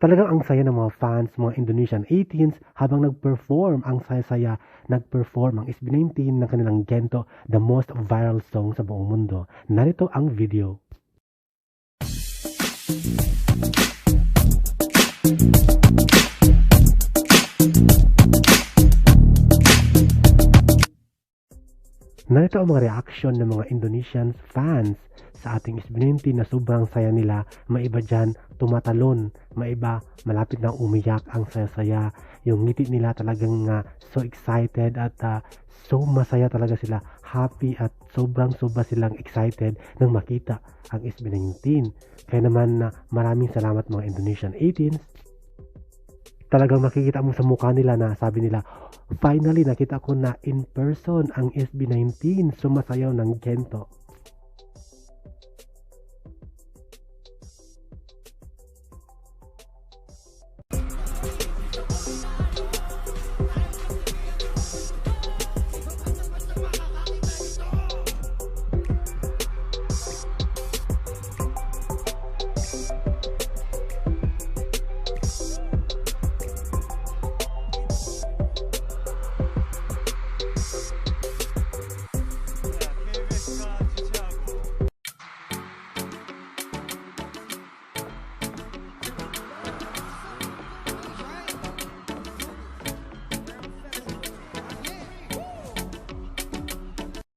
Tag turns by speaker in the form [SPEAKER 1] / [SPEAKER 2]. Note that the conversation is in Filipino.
[SPEAKER 1] Talagang ang saya ng mga fans, mga Indonesian 18s habang nag-perform ang saya-saya, nag-perform ang SB19 ng kanilang Gento, the most viral song sa buong mundo. Narito ang video. Narito ang mga reaction ng mga Indonesian fans sa ating SB19 na sobrang saya nila. Maiba dyan, tumatalon. Maiba, malapit na umiyak ang saya-saya. Yung ngiti nila talagang ah, so excited at ah, so masaya talaga sila. Happy at sobrang sobra silang excited nang makita ang SB19. Kaya naman na maraming salamat mga Indonesian 18s talagang makikita mo sa mukha nila na sabi nila, finally nakita ko na in person ang SB19 sumasayaw ng Gento.